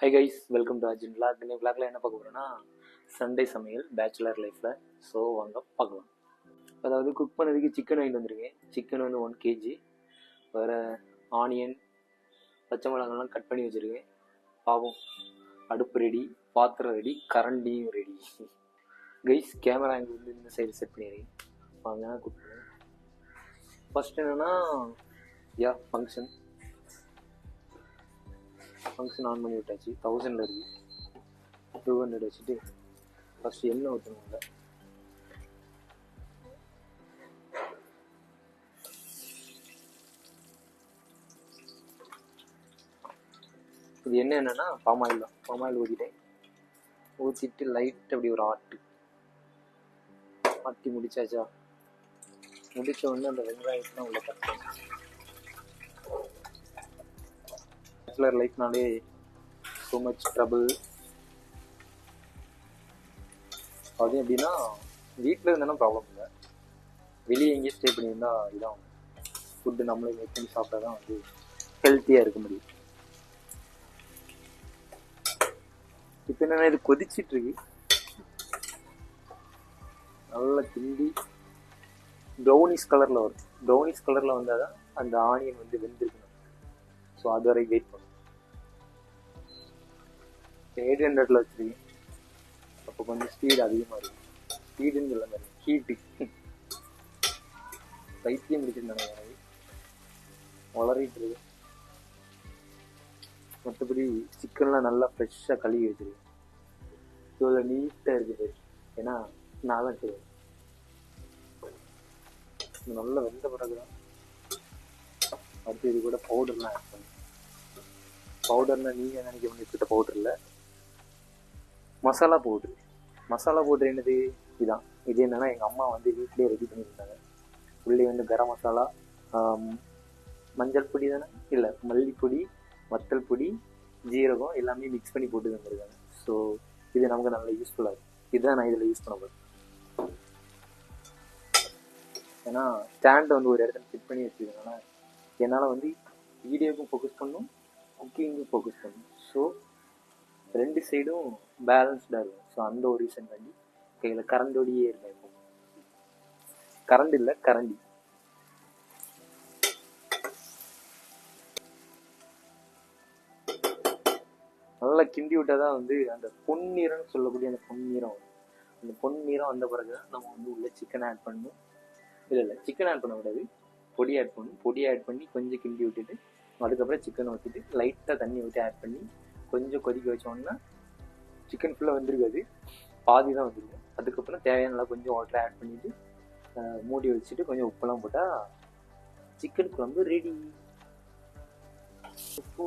Hi guys welcome to Arjun vlog இன்னைக்கு விளாக்ல என்ன பார்க்க போகிறோன்னா சண்டே சமையல் பேச்சுலர் லைஃப்பில் ஸோ வாங்க பார்க்கலாம். அதாவது குக் பண்ணதுக்கு சிக்கன் வாங்கிட்டு வந்திருக்கேன். சிக்கன் வந்து ஒன் கேஜி வேறு ஆனியன் பச்சை மிளகாலாம் கட் பண்ணி வச்சுருக்கேன். பாவம் அடுப்பு ரெடி பாத்திரம் ரெடி கரண்டியும் ரெடி கைஸ் கேமரா இங்கே வந்து இந்த சைடு செட் பண்ணிடுறேன். வாங்க குக் பண்ணுவேன் ஃபஸ்ட் என்னென்னா யா ஃபங்க்ஷன் ஃபங்க்ஷன் ஆன் பண்ணி விட்டாச்சு தௌசண்டில் இருக்கு. டூ ஹண்ட்ரட் வச்சுட்டு ஃபஸ்ட் எண்ணெய் ஊற்றணும் இல்லை இது என்ன என்னன்னா பாம் ஆயில் தான். பாம் ஆயில் ஊற்றிட்டேன் ஊற்றிட்டு லைட் அப்படி ஒரு ஆட்டு. ஆட்டி முடிச்சாச்சா? முடிச்ச உடனே அந்த வெங்காயத்தெலாம் உள்ள கட்டணும் பேச்சுலர் லைஃப்னாலே ஸோ மச் ட்ரபிள் அது எப்படின்னா வீட்டில் இருந்தாலும் ப்ராப்ளம் இல்லை. வெளியே எங்கேயும் ஸ்டே பண்ணியிருந்தா இதான் ஃபுட்டு நம்மளே மேக் பண்ணி சாப்பிட்டா தான் வந்து ஹெல்த்தியாக இருக்க முடியும். இப்போ என்னென்னா இது கொதிச்சிட்டு இருக்கு. நல்லா கிண்டி ப்ரௌனிஷ் கலரில் வரும். ப்ரௌனிஷ் கலரில் வந்தால் தான் அந்த ஆனியன் வந்து வெந்திருக்கணும். ஸோ அது வரைக்கும் வெயிட் பண்ணும் எயிட் ஹண்ட்ரட்ல வச்சிருக்கேன் அப்போ கொஞ்சம் ஸ்பீடு அதிகமாக இருக்கும் ஸ்பீடுன்னு சொல்ல மாதிரி ஹீட்டு பைத்தியம் பிடிச்சிருந்தாங்க வளரிட்டு இருக்கு. மற்றபடி சிக்கன்லாம் நல்லா ஃப்ரெஷ்ஷாக கழுவி வச்சிருக்கேன். இவ்வளோ நீட்டாக இருக்குது ஏன்னா நான் தான் செய்வேன். நல்லா வெந்த பிறகு தான். அடுத்து இது கூட பவுடர்லாம் ஆட் பண்ணு பவுடர்னா நீங்கள் நினைக்க கிட்ட பவுடர் இல்லை. மசாலா பவுட்ரு மசாலா பவுட்ரு என்னது? இதுதான் இது என்னன்னா எங்கள் அம்மா வந்து வீட்டிலே ரெடி பண்ணியிருந்தாங்க. உள்ளே வந்து கரம் மசாலா மஞ்சள் பொடி தானே? இல்லை மல்லிப்பொடி வத்தல் பொடி ஜீரகம் எல்லாமே மிக்ஸ் பண்ணி போட்டு தந்துருக்காங்க. ஸோ இது நமக்கு நல்லா யூஸ்ஃபுல்லாக இருக்கும். இதுதான் நான் இதில் யூஸ் பண்ண போகிறேன் ஏன்னா ஸ்டாண்டை வந்து ஒரு இடத்துல ஃபிட் பண்ணி வச்சுருக்கனால என்னால் வந்து வீடியோக்கும் ஃபோக்கஸ் பண்ணும் குக்கிங்கும் ஃபோக்கஸ் பண்ணும். ஸோ ரெண்டு சைடும் பேலன்ஸ்டாக இருக்கும். ஸோ அந்த ஒரு ரீசன் வேண்டி கையில் கரண்டோடையே இருக்கேன் இப்போ. கரண்ட் இல்லை கரண்டி நல்லா கிண்டி விட்டால் தான் வந்து அந்த பொன்னிறம்னு சொல்லக்கூடிய அந்த பொன்னிறம் வரும். அந்த பொன்னிறம் வந்த பிறகு தான் நம்ம வந்து உள்ளே சிக்கன் ஆட் பண்ணணும். இல்லை இல்லை சிக்கன் ஆட் பண்ணக்கூடாது. பொடி ஆட் பண்ணணும். பொடி ஆட் பண்ணி கொஞ்சம் கிண்டி விட்டுட்டு அதுக்கப்புறம் சிக்கனை ஊற்றிட்டு லைட்டாக தண்ணி ஊற்றி ஆட் பண்ணி கொஞ்சம் கொதிக்க வச்சோம்னா சிக்கன் ஃபுல்லாக வந்துருக்காது. பாதி தான் வந்துருக்கும். அதுக்கப்புறம் தேவையான கொஞ்சம் வாட்டர் ஆட் பண்ணிவிட்டு மூடி வச்சுட்டு கொஞ்சம் உப்பெல்லாம் போட்டால் சிக்கன் குழம்பு ரெடி உப்பு.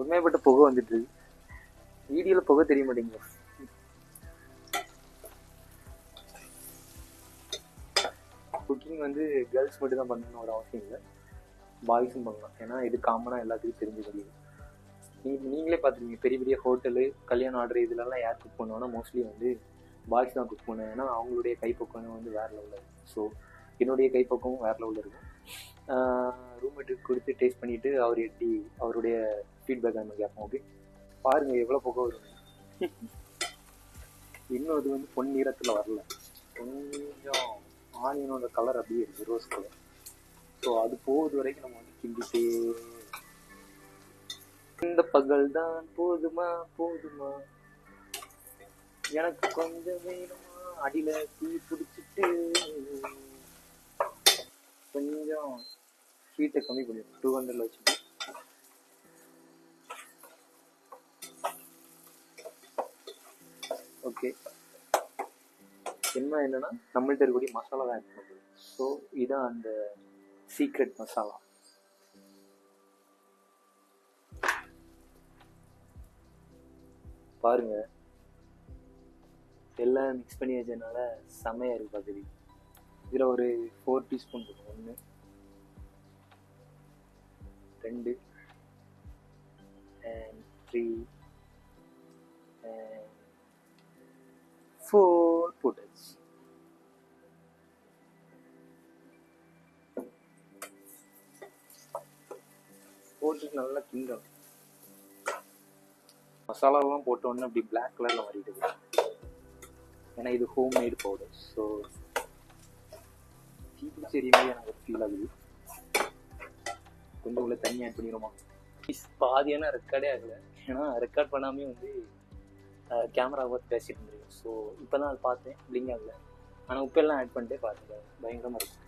உண்மைப்பட்ட புகை வந்துட்டு வீடியோவில் புகை தெரிய மாட்டேங்குது. குக்கிங் வந்து கேர்ள்ஸ் மட்டும் தான் பண்ணணும்னு ஒரு அவசியம் இல்லை. பாய்ஸும் பண்ணலாம். ஏன்னா இது காமனாக எல்லாத்துக்கும் தெரிஞ்சு தெரியும் நீங்கள் நீங்களே பார்த்துருக்கீங்க பெரிய பெரிய ஹோட்டலு கல்யாணம் ஆர்டர் இதுலலாம் யார் குக் பண்ணுவாங்கன்னா மோஸ்ட்லி வந்து பாய்ஸ் தான் குக் பண்ணுவேன் ஏன்னா அவங்களுடைய கைப்பக்குவம் வந்து வேறு லெவலில் இருக்கும் ஸோ என்னுடைய கைப்பக்கமும் வேறு லெவலில் இருக்கும். ரூம்மேட்டுக்கு கொடுத்து டேஸ்ட் பண்ணிவிட்டு அவர் எப்படி அவருடைய ஃபீட்பேக் நம்ம கேட்போம் ஓகே பாருங்கள் எவ்வளோ புகை வரும். இன்னும் அது வந்து பொன் நிறத்தில் வரல. கொஞ்சம் ஆனியனோட கலர் அப்படியே இருக்குது ரோஸ் கலர் ஸோ அது போகுது வரைக்கும் நம்ம வந்து கிண்டிட்டு இந்த பகல் தான் போதுமா போதுமா? எனக்கு கொஞ்சம் வேணுமா? அடியில தீ பிடிச்சிட்டு கொஞ்சம் ஹீட்டை கம்மி பண்ணிடும் டூ ஹண்ட்ரட்ல வச்சுட்டு ஓகே என்ன என்னன்னா நம்மள்ட்ட இருக்கக்கூடிய மசாலா தான் ஆட் பண்ணுறது ஸோ இதான் அந்த சீக்ரெட் மசாலா. பாருங்க. எல்லாம் மிக்ஸ் பண்ணி வச்சதுனால செமையாக இருக்கு பார்க்குது இதில் ஒரு ஃபோர் டீஸ்பூன் இருக்கும் ஒன்று ரெண்டு அண்ட் த்ரீ அண்ட் ஃபோர் மசாலாலாம் போட்ட உடனே அப்படி பிளாக் கலரில் மாறிடுது ஏன்னா இது ஹோம் மேட் பவுடர் ஸோ தீப்பிடிச்செறிய மாதிரி எனக்கு ஒரு ஃபீல் ஆகுது. கொஞ்சம் உள்ள தண்ணி ஆட் பண்ணிடுமா பாதியான ரெக்கார்டே ஆகலை. ஏன்னா ரெக்கார்ட் பண்ணாமே வந்து கேமரா பார்த்து பேசிட்டு இருந்திருக்கேன். ஸோ இப்போ தான் அது பார்த்தேன். பிளிங் ஆகலை. ஆனால் உப்பெல்லாம் ஆட் பண்ணிட்டே பாருங்க பயங்கரமாக இருக்கும்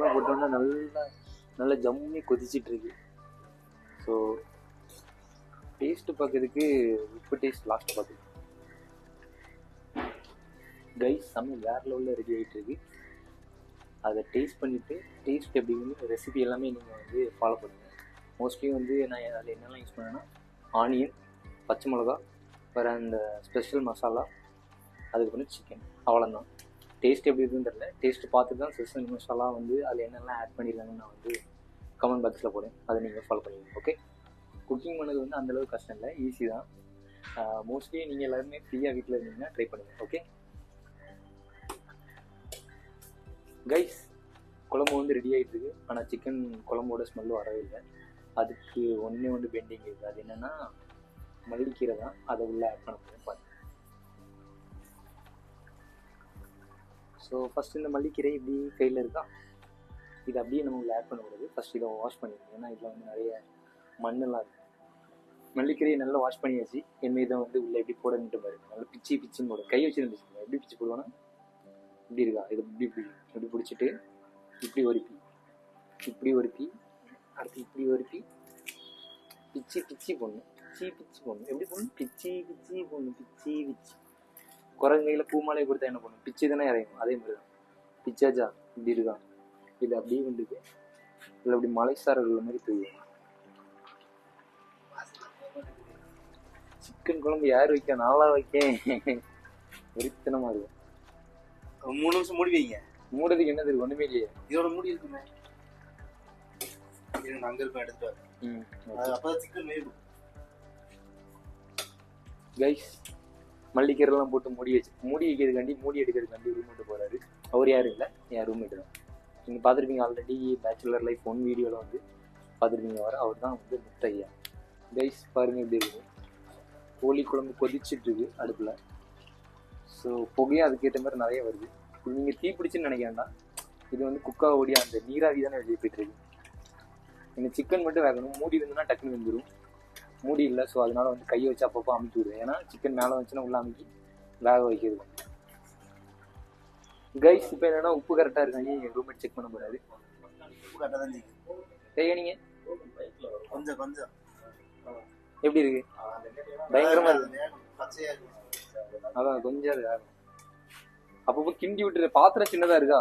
இதெல்லாம் போட்டோன்னா நல்லா நல்லா ஜம்மி கொதிச்சிட்டு இருக்கு ஸோ டேஸ்ட் பார்க்கறதுக்கு உப்பு டேஸ்ட் லாஸ்ட் பார்க்குது கைஸ் செம்ம வேற லெவலில் ரெடி ஆகிட்டு இருக்கு அதை டேஸ்ட் பண்ணிவிட்டு டேஸ்ட் எப்படின்னு ரெசிபி எல்லாமே நீங்கள் வந்து ஃபாலோ பண்ணுங்கள் மோஸ்ட்லி வந்து நான் அதில் என்னெல்லாம் யூஸ் பண்ணேன்னா ஆனியன் பச்சை மிளகா வேறு அந்த ஸ்பெஷல் மசாலா அதுக்கப்புறம் சிக்கன் அவ்வளோதான் டேஸ்ட் எப்படி இருக்குன்னு தெரியல. டேஸ்ட் பார்த்து தான் சிஸ்டம் நிமிஷம்லாம் வந்து அதில் என்னெல்லாம் ஆட் பண்ணியிருக்காங்கன்னு நான் வந்து கமெண்ட் பாக்ஸில் போடுவேன் அதை நீங்கள் ஃபாலோ பண்ணுவீங்க ஓகே குக்கிங் பண்ணது வந்து அந்தளவுக்கு கஷ்டம் இல்லை. ஈஸி தான். மோஸ்ட்லி நீங்கள் எல்லாருமே ஃப்ரீயாக வீட்டில் இருந்தீங்கன்னா ட்ரை பண்ணுங்கள் ஓகே கைஸ் குழம்பு வந்து ரெடி ஆகிட்டு இருக்கு. ஆனால் சிக்கன் குழம்போட ஸ்மெல்லு வரவே இல்லை. அதுக்கு ஒன்றே ஒன்று பெண்டிங் இருக்குது அது என்னென்னா மல்லிக்கீரை தான். அதை உள்ளே ஆட் பண்ண பாருங்கள் ஸோ ஃபஸ்ட் இந்த மல்லிக்கீரை இப்படி கையில் இருக்கா? இது அப்படியே நம்ம ஆட் பண்ணக்கூடாது ஃபஸ்ட் இதை வாஷ் பண்ணிடணும் ஏன்னா இதில் வந்து நிறைய மண்ணெல்லாம் இருக்குது மல்லிக்கீரையை நல்லா வாஷ் பண்ணியாச்சு. என்ன இதை வந்து உள்ளே எப்படி போடணுட்டு பாருங்க நல்லா பிச்சு பிச்சின்னு போடும் கை வச்சு எப்படி பிச்சு போடுவோன்னா இப்படி இருக்கா? இது இப்படி இப்படி. இப்படி பிடிச்சிட்டு இப்படி ஒருப்பி இப்படி ஒருப்பி அடுத்து இப்படி ஒருப்பி பிச்சு பிச்சு பொண்ணு பிச்சி பிச்சு பொண்ணு எப்படி பொண்ணு பிச்சி பிச்சி பொண்ணு பிச்சி பிச்சி. குரங்கையில் பூமாலையை கொடுத்தா என்ன பண்ணும்? பிச்சு தானே இறையும். அதே மாதிரி தான் பிச்சாச்சா இப்படி இருக்கா இது அப்படியே வந்துருக்கு இல்லை அப்படி மலை சாரல் உள்ள மாதிரி தெரியும் சிக்கன் குழம்பு யார் வைக்க? நாளா வைக்கேன். வெறித்தனமா இருக்கும் மூணு நிமிஷம் மூடி வைங்க. மூடதுக்கு என்ன தெரியும்? ஒண்ணுமே இல்லையே. இதோட மூடி இருக்குமே. அங்க இருக்கும் எடுத்துட்டு வரேன். அப்பதான் சிக்கன் வேகும். கைஸ் மல்லிக்கீரெல்லாம் போட்டு மூடி வச்சு மூடி வைக்கிறதுக்காண்டி மூடி எடுக்கிறதுக்காண்டி ரூம்மேட்டு போறாரு. அவர் யாரும் இல்லை என் ரூம்மேட்டு தான். நீங்கள் பார்த்துருப்பீங்க ஆல்ரெடி பேச்சுலர் லைஃப் ஒன் வீடியோவில் வந்து பார்த்துருப்பீங்க வர அவர் தான் வந்து முத்தையா கைஸ் பாருங்க எப்படி இருக்கு. கோழி குழம்பு கொதிச்சிட்டு இருக்கு அடுப்பில். ஸோ புகையும் அதுக்கேற்ற மாதிரி நிறைய வருது. இது நீங்கள் தீ பிடிச்சுன்னு நினைக்க வேண்டாம். இது வந்து குக்கா ஓடி அந்த நீராவி தானே வெளியே போயிட்டுருக்கு எனக்கு சிக்கன் மட்டும் வேகணும். மூடி இருந்ததுன்னா டக்குன்னு வந்துடும் மூடி இல்லை. ஸோ அதனால வந்து கையை வச்சு அப்பப்போ அமுக்கி விடுவேன். ஏன்னா சிக்கன் மேலே வந்துச்சுன்னா உள்ள அமுக்கி வேக வைக்கிறது. கைஸ் இப்போ என்னன்னா உப்பு கரெக்டாக இருக்காங்க. ரூம்மேட் செக் பண்ண போறாரு. உப்பு கரெக்டாக தான் செய்யும் சரியா நீங்க? கொஞ்சம் கொஞ்சம். எப்படி இருக்கு? பயங்கரமா இருக்கு. அதான் கொஞ்சம் வேகும். அப்பப்போ கிண்டி விட்டுரு. பாத்திரம் சின்னதா இருக்கா?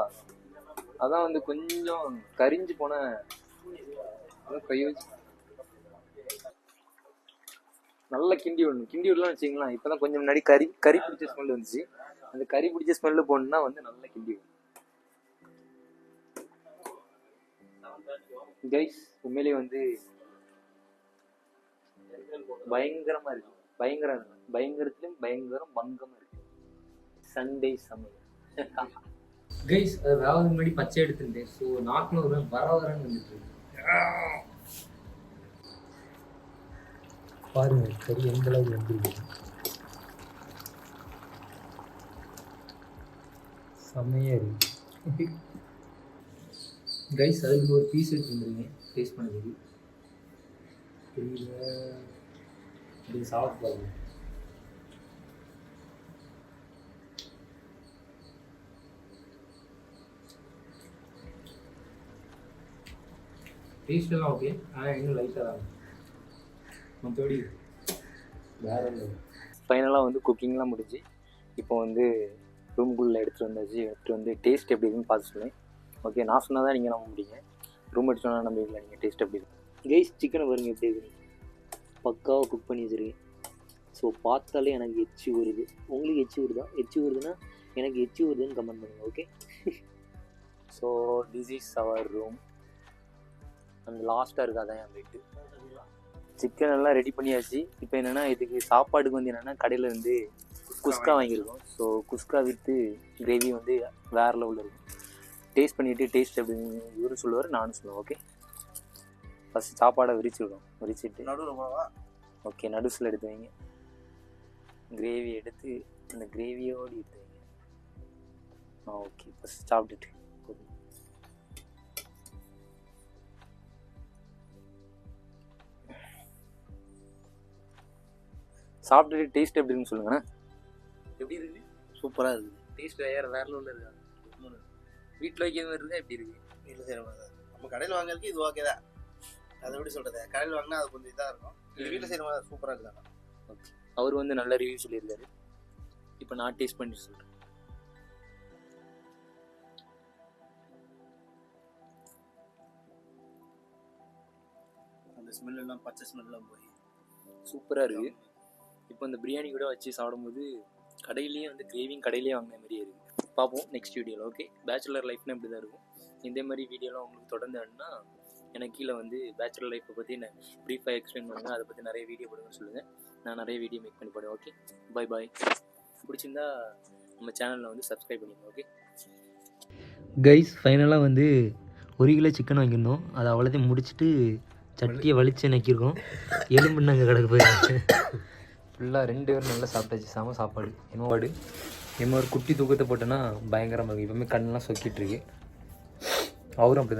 அதான் வந்து கொஞ்சம் கரிஞ்சு போன அதான் கை வச்சு நல்லா கிண்டி விடணும். கிண்டி விடலாம்னு வச்சுக்கலாம் இப்பதான் கொஞ்சம் முன்னாடி கறி கறி பிடிச்ச ஸ்மெல் வந்துச்சு. அந்த கறி பிடிச்ச ஸ்மெல்லு போடணும்னா வந்து நல்லா கிண்டி விடணும். கைஸ் உண்மையிலேயே வந்து பயங்கரமா இருக்கு. பயங்கரம் இல்ல. பயங்கரத்திலும் பயங்கரம் பங்கமா இருக்கு. சண்டே சமையல் கைஸ் அது வேவது முன்னாடி பச்சை எடுத்துட்டேன் ஸோ நாக்கில் வர வரன்னு வந்துட்டு இருக்கு. பாருங்க சரி எந்த அளவுக்கு வந்துருக்கு இருக்கு? கைஸ் அதுக்கு ஒரு பீஸ் எடுத்துருந்துருங்க டேஸ்ட் பண்ணதுக்கு. தெரியல. இது சாப்பிட்டு பாருங்க. டேஸ்ட் எல்லாம் ஓகே ஆனால் இன்னும் லைட்டாக தான் மற்றபடி வேற ஃபைனலாக வந்து குக்கிங்லாம் முடிஞ்சு இப்போ வந்து ரூம்குள்ளே எடுத்துகிட்டு வந்தாச்சு. எடுத்துகிட்டு வந்து டேஸ்ட் எப்படி இருக்குன்னு பார்த்து சொன்னேன். ஓகே நான் சொன்னால் தான் நீங்கள் நம்ப முடியுங்க ரூம் எடுத்து சொன்னால் நம்புவீங்களா நீங்கள் டேஸ்ட் எப்படி இருக்கும்? கைஸ் சிக்கனை பாருங்க எப்படி இருக்கு. பக்காவாக குக் பண்ணி வச்சிருக்கேன். ஸோ பார்த்தாலே எனக்கு எச்சி வருது உங்களுக்கு எச்சி வருதா எச்சி வருதுன்னா எனக்கு எச்சி வருதுன்னு கமெண்ட் பண்ணுங்க okay so this is our room அந்த லாஸ்ட்டாக இருக்காதான் என் வீட்டு சிக்கன் எல்லாம் ரெடி பண்ணியாச்சு. இப்போ என்னென்னா இதுக்கு சாப்பாடுக்கு வந்து என்னென்னா கடையில் வந்து குஸ்கா வாங்கியிருக்கோம். ஸோ குஸ்கா வித்து கிரேவி வந்து வேறு லெவலில் இருக்கும். டேஸ்ட் பண்ணிவிட்டு டேஸ்ட் எப்படி இவரும் சொல்லுவார் நானும் சொல்லுவேன் ஓகே ஃபஸ்ட் சாப்பாடை விரிச்சுடுவோம் விரிச்சிட்டு. ஓகே நடுஸில் எடுத்து வைங்க. கிரேவி எடுத்து அந்த கிரேவியோடு எடுத்து வைங்க. ஓகே ஃபஸ்ட் சாப்பிட்டுட்டு. சாப்பிட்டுட்டு டேஸ்ட் எப்படி இருக்குன்னு சொல்லுங்கண்ணா. எப்படி இருக்கு? சூப்பராக இருக்குது டேஸ்ட் வேற வேற லெவலில் இருக்கா? வீட்டில் வைக்கிற மாதிரி இருக்கா எப்படி இருக்கு? வீட்டில் செய்கிற மாதிரி தான் நம்ம கடையில் வாங்குறதுக்கு இது ஓகே தான். அதை எப்படி சொல்கிறது கடையில் வாங்கினா அது கொஞ்சம் இதாக இருக்கும். இது வீட்டில் செய்கிற மாதிரி சூப்பராக இருக்குதாண்ணா அவர் வந்து நல்ல ரிவ்யூ சொல்லியிருக்காரு. இப்போ நான் டேஸ்ட் பண்ணி சொல்கிறேன் அந்த ஸ்மெல் எல்லாம் பச்சை ஸ்மெல்லாம் போய் சூப்பராக இருக்குது இப்போ இந்த பிரியாணி கூட வச்சு சாப்பிடும்போது கடையிலேயே வந்து கிரேவிங் கடையிலேயே வாங்கின மாதிரியே இருக்குது பார்ப்போம் நெக்ஸ்ட் வீடியோவில் ஓகே பேச்சுலர் லைஃப்னா இப்படி தான் இருக்கும். இதே மாதிரி வீடியோலாம் உங்களுக்கு தொடர்ந்து வேணும்னா எனக்கு கீழே வந்து பேச்சுலர் லைஃப்பை பற்றி நான் ப்ரீஃபாக எக்ஸ்பிளைன் பண்ணுங்கள் அதை பற்றி நிறைய வீடியோ போடுங்கன்னு சொல்லுங்கள் நான் நிறைய வீடியோ மேக் பண்ணி போடுவேன் ஓகே பை பாய் பிடிச்சிருந்தா நம்ம சேனலில் வந்து சப்ஸ்கிரைப் பண்ணிடுங்க ஓகே கைஸ் ஃபைனலாக வந்து ஒரு கிலோ சிக்கன் வாங்கியிருந்தோம். அதை அவ்வளோத்தையும் முடிச்சுட்டு சட்டியை வலிச்சு நக்கியிருக்கோம் எலும்பு நாங்கள் கிடக்கு போயிருக்கு ஃபுல்லாக ரெண்டு பேரும் நல்லா சாப்பிட்டாச்சு. சாம சாப்பாடு. என்ன பாடு என்ன ஒரு குட்டி தூக்கத்தை போட்டோன்னா பயங்கரமாக இருக்கும் இப்போமே கண்ணெலாம் சொக்கிட்டு இருக்கு. அவரும் அப்படி தான்